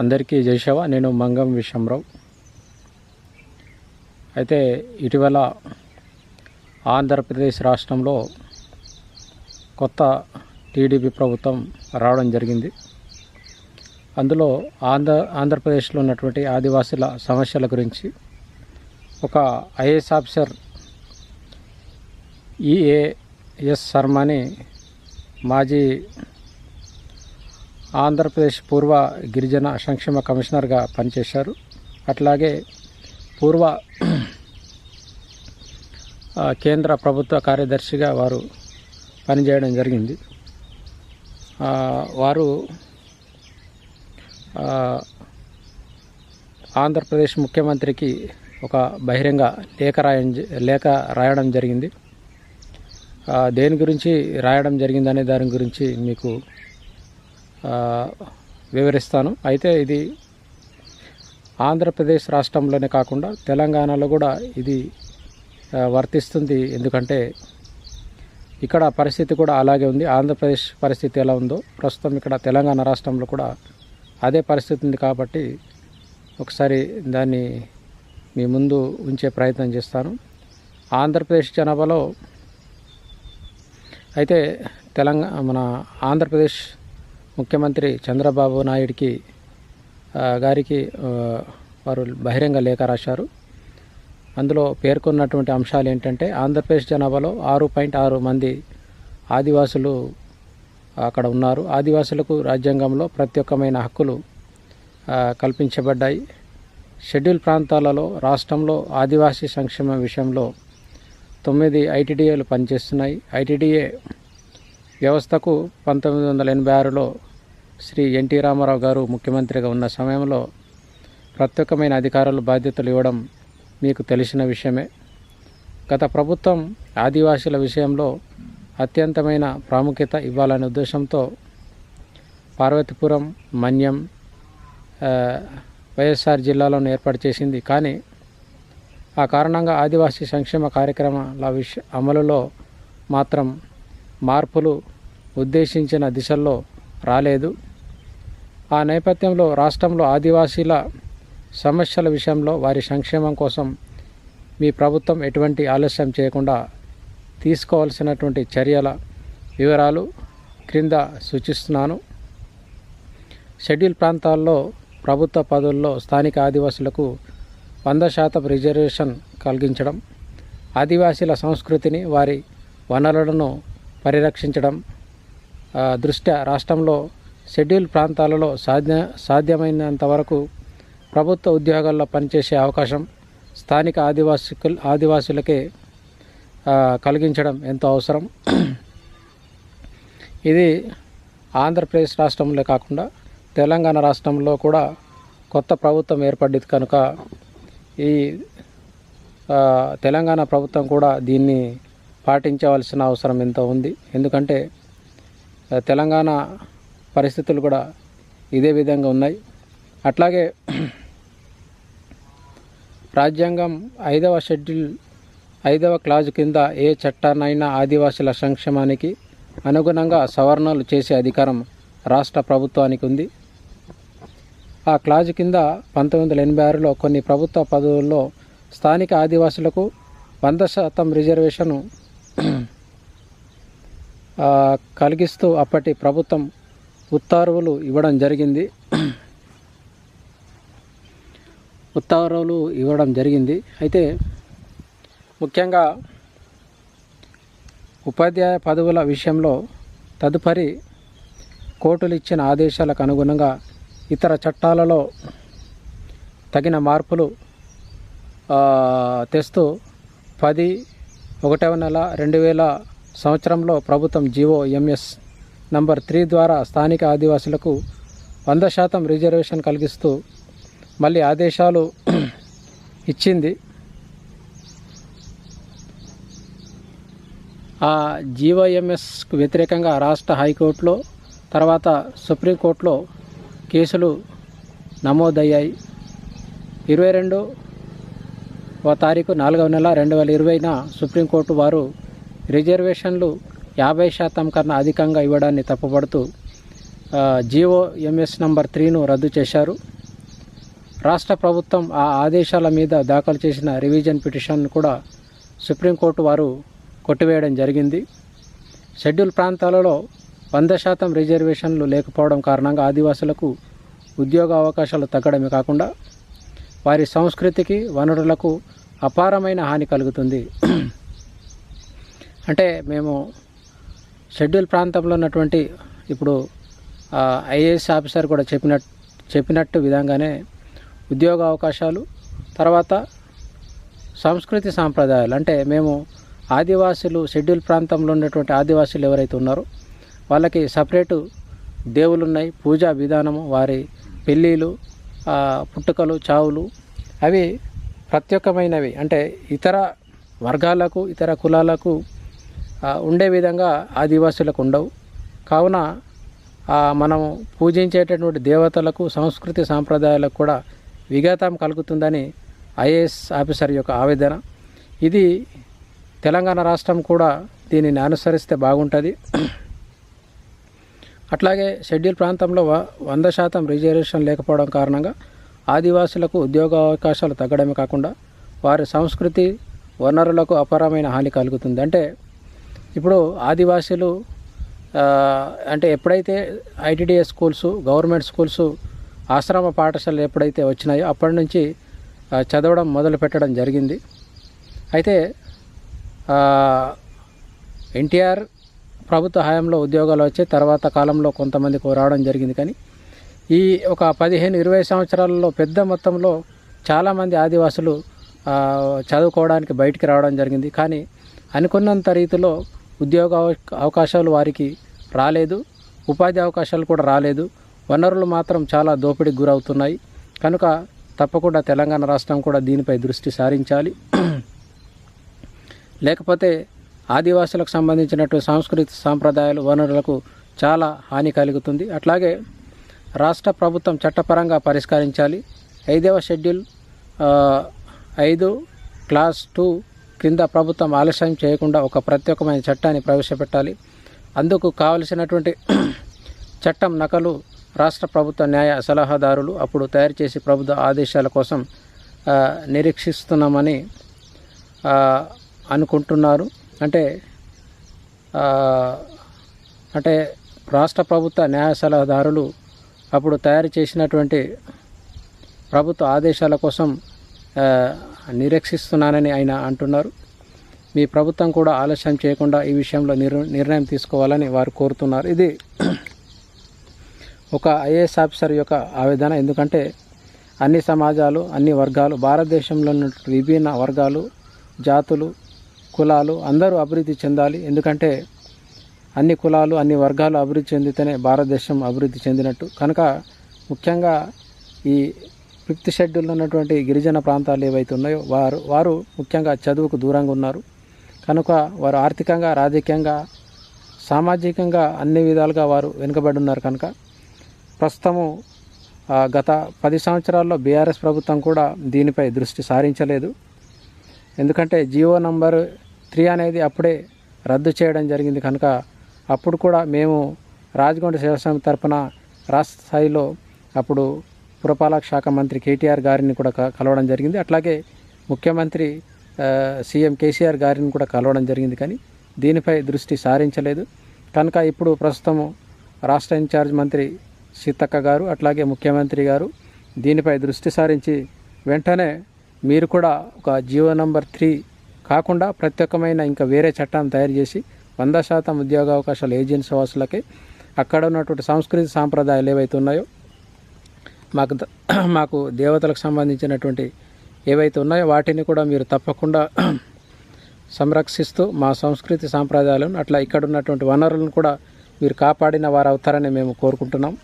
అందరికీ జయశవ నేను మంగం విషంరావు అయితే ఇటీవల ఆంధ్రప్రదేశ్ రాష్ట్రంలో కొత్త టీడీపీ ప్రభుత్వం రావడం జరిగింది. అందులో ఆంధ్ర ఆంధ్రప్రదేశ్లో ఉన్నటువంటి ఆదివాసుల సమస్యల గురించి ఒక ఐఏఎస్ ఆఫీసర్ ఈఏఎస్ శర్మని మాజీ ఆంధ్రప్రదేశ్ పూర్వ గిరిజన సంక్షేమ కమిషనర్గా పనిచేశారు. అట్లాగే పూర్వ కేంద్ర ప్రభుత్వ కార్యదర్శిగా వారు పనిచేయడం జరిగింది. వారు ఆంధ్రప్రదేశ్ ముఖ్యమంత్రికి ఒక బహిరంగ లేఖ రాయం లేఖ రాయడం జరిగింది. దేని గురించి రాయడం జరిగిందనే దాని గురించి మీకు వివరిస్తాను. అయితే ఇది ఆంధ్రప్రదేశ్ రాష్ట్రంలోనే కాకుండా తెలంగాణలో కూడా ఇది వర్తిస్తుంది. ఎందుకంటే ఇక్కడ పరిస్థితి కూడా అలాగే ఉంది. ఆంధ్రప్రదేశ్ పరిస్థితి ఎలా ఉందో ప్రస్తుతం ఇక్కడ తెలంగాణ రాష్ట్రంలో కూడా అదే పరిస్థితి ఉంది కాబట్టి ఒకసారి దాన్ని మీ ముందు ఉంచే ప్రయత్నం చేస్తాను. ఆంధ్రప్రదేశ్ జనాభాలో అయితే తెలంగాణ మన ఆంధ్రప్రదేశ్ ముఖ్యమంత్రి చంద్రబాబు నాయుడికి గారికి వారు బహిరంగ లేఖ రాశారు. అందులో పేర్కొన్నటువంటి అంశాలు ఏంటంటే ఆంధ్రప్రదేశ్ జనాభాలో ఆరు పాయింట్ ఆరు మంది ఆదివాసులు అక్కడ ఉన్నారు. ఆదివాసులకు రాజ్యాంగంలో ప్రత్యేకమైన హక్కులు కల్పించబడ్డాయి. షెడ్యూల్ ప్రాంతాలలో రాష్ట్రంలో ఆదివాసీ సంక్షేమ విషయంలో తొమ్మిది ఐటీడీఏలు పనిచేస్తున్నాయి. ఐటీడీఏ వ్యవస్థకు పంతొమ్మిది వందల ఎనభై ఆరులో శ్రీ ఎన్టీ రామారావు గారు ముఖ్యమంత్రిగా ఉన్న సమయంలో ప్రత్యేకమైన అధికారులు బాధ్యతలు ఇవ్వడం మీకు తెలిసిన విషయమే. గత ప్రభుత్వం ఆదివాసీల విషయంలో అత్యంతమైన ప్రాముఖ్యత ఇవ్వాలనే ఉద్దేశంతో పార్వతీపురం మన్యం వైఎస్ఆర్ జిల్లాలను ఏర్పాటు చేసింది. కానీ ఆ కారణంగా ఆదివాసీ సంక్షేమ కార్యక్రమాల విష అమలులో మాత్రం మార్పులు ఉద్దేశించిన దిశల్లో రాలేదు. ఆ నేపథ్యంలో రాష్ట్రంలో ఆదివాసీల సమస్యల విషయంలో వారి సంక్షేమం కోసం మీ ప్రభుత్వం ఎటువంటి ఆలస్యం చేయకుండా తీసుకోవాల్సినటువంటి చర్యల వివరాలు క్రింద సూచిస్తున్నాను. షెడ్యూల్ ప్రాంతాల్లో ప్రభుత్వ పదవుల్లో స్థానిక ఆదివాసులకు వంద శాతం రిజర్వేషన్ కలిగించడం ఆదివాసీల సంస్కృతిని వారి వనరులను పరిరక్షించడం దృష్ట్యా రాష్ట్రంలో షెడ్యూల్ ప్రాంతాలలో సాధ్య సాధ్యమైనంత వరకు ప్రభుత్వ ఉద్యోగాల్లో పనిచేసే అవకాశం స్థానిక ఆదివాసికుల్ ఆదివాసులకే కలిగించడం ఎంతో అవసరం. ఇది ఆంధ్రప్రదేశ్ రాష్ట్రంలో కాకుండా తెలంగాణ రాష్ట్రంలో కూడా కొత్త ప్రభుత్వం ఏర్పడింది కనుక ఈ తెలంగాణ ప్రభుత్వం కూడా దీన్ని పాటించవలసిన అవసరం ఎంతో ఉంది. ఎందుకంటే తెలంగాణ పరిస్థితులు కూడా ఇదే విధంగా ఉన్నాయి. అట్లాగే రాజ్యాంగం ఐదవ షెడ్యూల్ ఐదవ క్లాజ్ కింద ఏ చట్టాన్నైనా ఆదివాసుల సంక్షేమానికి అనుగుణంగా సవరణలు చేసే అధికారం రాష్ట్ర ప్రభుత్వానికి ఉంది. ఆ క్లాజ్ కింద పంతొమ్మిది వందల ఎనభై ఆరులో కొన్ని ప్రభుత్వ పదవుల్లో స్థానిక ఆదివాసులకు వంద శాతం రిజర్వేషను కలిగిస్తూ అప్పటి ప్రభుత్వం ఉత్తర్వులు ఇవ్వడం జరిగింది. ఉత్తర్వులు ఇవ్వడం జరిగింది. అయితే ముఖ్యంగా ఉపాధ్యాయ పదవుల విషయంలో తదుపరి కోర్టులు ఇచ్చిన ఆదేశాలకు అనుగుణంగా ఇతర చట్టాలలో తగిన మార్పులు తెస్తూ పది ఒకటవ నెల రెండు వేల సంవత్సరంలో ప్రభుత్వం జీవో ఎంఎస్ నంబర్ త్రీ ద్వారా స్థానిక ఆదివాసులకు వంద శాతం రిజర్వేషన్ కలిగిస్తూ మళ్ళీ ఆదేశాలు ఇచ్చింది. ఆ జీవోఎంఎస్కు వ్యతిరేకంగా రాష్ట్ర హైకోర్టులో తర్వాత సుప్రీంకోర్టులో కేసులు నమోదయ్యాయి. ఇరవై రెండు ఓ తారీఖు నాలుగవ నెల రెండు వేల ఇరవైన సుప్రీంకోర్టు వారు రిజర్వేషన్లు యాభై శాతం కన్నా అధికంగా ఇవ్వడాన్ని తప్పుపడుతూ జీవో ఎంఎస్ నంబర్ త్రీను రద్దు చేశారు. రాష్ట్ర ప్రభుత్వం ఆ ఆదేశాల మీద దాఖలు చేసిన రివిజన్ పిటిషన్ కూడా సుప్రీంకోర్టు వారు కొట్టివేయడం జరిగింది. షెడ్యూల్ ప్రాంతాలలో వంద శాతం రిజర్వేషన్లు లేకపోవడం కారణంగా ఆదివాసులకు ఉద్యోగ అవకాశాలు తగ్గడమే కాకుండా వారి సంస్కృతికి వనరులకు అపారమైన హాని కలుగుతుంది. అంటే మేము షెడ్యూల్ ప్రాంతంలో ఉన్నటువంటి ఇప్పుడు ఐఏఎస్ ఆఫీసర్ కూడా చెప్పినట్టు చెప్పినట్టు విధంగానే ఉద్యోగ అవకాశాలు తర్వాత సంస్కృతి సాంప్రదాయాలు. అంటే మేము ఆదివాసులు షెడ్యూల్ ప్రాంతంలో ఉన్నటువంటి ఆదివాసులు ఎవరైతే ఉన్నారో వాళ్ళకి సపరేటు దేవుళ్ళు ఉన్నాయి పూజా విధానము వారి పెళ్ళిళ్ళు పుట్టుకలు చావులు అవి ప్రత్యేకమైనవి. అంటే ఇతర వర్గాలకు ఇతర కులాలకు ఉండే విధంగా ఆదివాసులకు ఉండవు. కావున మనం పూజించేటటువంటి దేవతలకు సంస్కృతి సాంప్రదాయాలకు కూడా విఘాతం కలుగుతుందని ఐఏఎస్ ఆఫీసర్ యొక్క ఆవేదన. ఇది తెలంగాణ రాష్ట్రం కూడా దీనిని అనుసరిస్తే బాగుంటుంది. అట్లాగే షెడ్యూల్ ప్రాంతంలో వ- వంద శాతం రిజర్వేషన్ లేకపోవడం కారణంగా ఆదివాసులకు ఉద్యోగ అవకాశాలు తగ్గడమే కాకుండా వారి సంస్కృతి వనరులకు అపారమైన హాని కలుగుతుంది. అంటే ఇప్పుడు ఆదివాసీలు అంటే ఎప్పుడైతే ఐటీడీఏ స్కూల్స్ గవర్నమెంట్ స్కూల్స్ ఆశ్రమ పాఠశాలలు ఎప్పుడైతే వచ్చినాయో అప్పటి నుంచి చదవడం మొదలు పెట్టడం జరిగింది. అయితే ఎన్టీఆర్ ప్రభుత్వ హయాంలో ఉద్యోగాలు వచ్చే తర్వాత కాలంలో కొంతమందికి రావడం జరిగింది. కానీ ఈ ఒక పదిహేను ఇరవై సంవత్సరాలలో పెద్ద మొత్తంలో చాలామంది ఆదివాసులు చదువుకోవడానికి బయటికి రావడం జరిగింది. కానీ అనుకున్నంత రీతిలో ఉద్యోగ అవకాశాలు వారికి రాలేదు ఉపాధి అవకాశాలు కూడా రాలేదు. వనరులు మాత్రం చాలా దోపిడీకి గురవుతున్నాయి. కనుక తప్పకుండా తెలంగాణ రాష్ట్రం కూడా దీనిపై దృష్టి సారించాలి. లేకపోతే ఆదివాసులకు సంబంధించినటువంటి సాంస్కృతిక సాంప్రదాయాలు వనరులకు చాలా హాని కలుగుతుంది. అట్లాగే రాష్ట్ర ప్రభుత్వం చట్టపరంగా పరిష్కరించాలి. ఐదవ షెడ్యూల్ ఐదు క్లాస్ టూ క్రింద ప్రభుత్వం ఆలస్యం చేయకుండా ఒక ప్రత్యేకమైన చట్టాన్ని ప్రవేశపెట్టాలి. అందుకు కావలసినటువంటి చట్టం నకలు రాష్ట్ర ప్రభుత్వ న్యాయ సలహాదారులు అప్పుడు తయారు చేసి ప్రభుత్వ ఆదేశాల కోసం నిరీక్షిస్తున్నామని అనుకుంటున్నారు. అంటే అంటే రాష్ట్ర ప్రభుత్వ న్యాయ సలహాదారులు అప్పుడు తయారు చేసినటువంటి ప్రభుత్వ ఆదేశాల కోసం నిరీక్షిస్తున్నానని ఆయన అంటున్నారు. మీ ప్రభుత్వం కూడా ఆలస్యం చేయకుండా ఈ విషయంలో నిర్ణయం తీసుకోవాలని వారు కోరుతున్నారు. ఇది ఒక ఐఏఎస్ ఆఫీసర్ యొక్క ఆవేదన. ఎందుకంటే అన్ని సమాజాలు అన్ని వర్గాలు భారతదేశంలో ఉన్న విభిన్న వర్గాలు జాతులు కులాలు అందరూ అభివృద్ధి చెందాలి. ఎందుకంటే అన్ని కులాలు అన్ని వర్గాలు అభివృద్ధి చెందితేనే భారతదేశం అభివృద్ధి చెందినట్టు. కనుక ముఖ్యంగా ఈ ఫిఫ్త్ షెడ్యూల్లో ఉన్నటువంటి గిరిజన ప్రాంతాలు ఏవైతే ఉన్నాయో వారు వారు ముఖ్యంగా చదువుకు దూరంగా ఉన్నారు. కనుక వారు ఆర్థికంగా రాజకీయంగా సామాజికంగా అన్ని విధాలుగా వారు వెనుకబడి ఉన్నారు కనుక. ప్రస్తుతము గత పది సంవత్సరాల్లో బీఆర్ఎస్ ప్రభుత్వం కూడా దీనిపై దృష్టి సారించలేదు. ఎందుకంటే జియో నంబర్ త్రీ అనేది అప్పుడే రద్దు చేయడం జరిగింది కనుక అప్పుడు కూడా మేము రాజగొండ సేవ సమితి తరఫున రాష్ట్ర స్థాయిలో అప్పుడు పురపాలక శాఖ మంత్రి కేటీఆర్ గారిని కూడా కలవడం జరిగింది. అట్లాగే ముఖ్యమంత్రి సీఎం కేసీఆర్ గారిని కూడా కలవడం జరిగింది కానీ దీనిపై దృష్టి సారించలేదు. కనుక ఇప్పుడు ప్రస్తుతము రాష్ట్ర ఇన్ఛార్జ్ మంత్రి సీతక్క గారు అట్లాగే ముఖ్యమంత్రి గారు దీనిపై దృష్టి సారించి వెంటనే మీరు కూడా ఒక జియో నంబర్ త్రీ కాకుండా ప్రత్యేకమైన ఇంకా వేరే చట్టాన్ని తయారు చేసి వంద శాతం ఉద్యోగ అవకాశాలు ఏజెన్సీ వాసులకి అక్కడ ఉన్నటువంటి సంస్కృతి సాంప్రదాయాలు ఏవైతే ఉన్నాయో మాకు ద- మాకు దేవతలకు సంబంధించినటువంటి ఏవైతే ఉన్నాయో వాటిని కూడా మీరు తప్పకుండా సంరక్షిస్తూ మా సంస్కృతి సాంప్రదాయాలను అట్లా ఇక్కడ ఉన్నటువంటి వనరులను కూడా మీరు కాపాడిన వారు అవుతారని మేము కోరుకుంటున్నాం.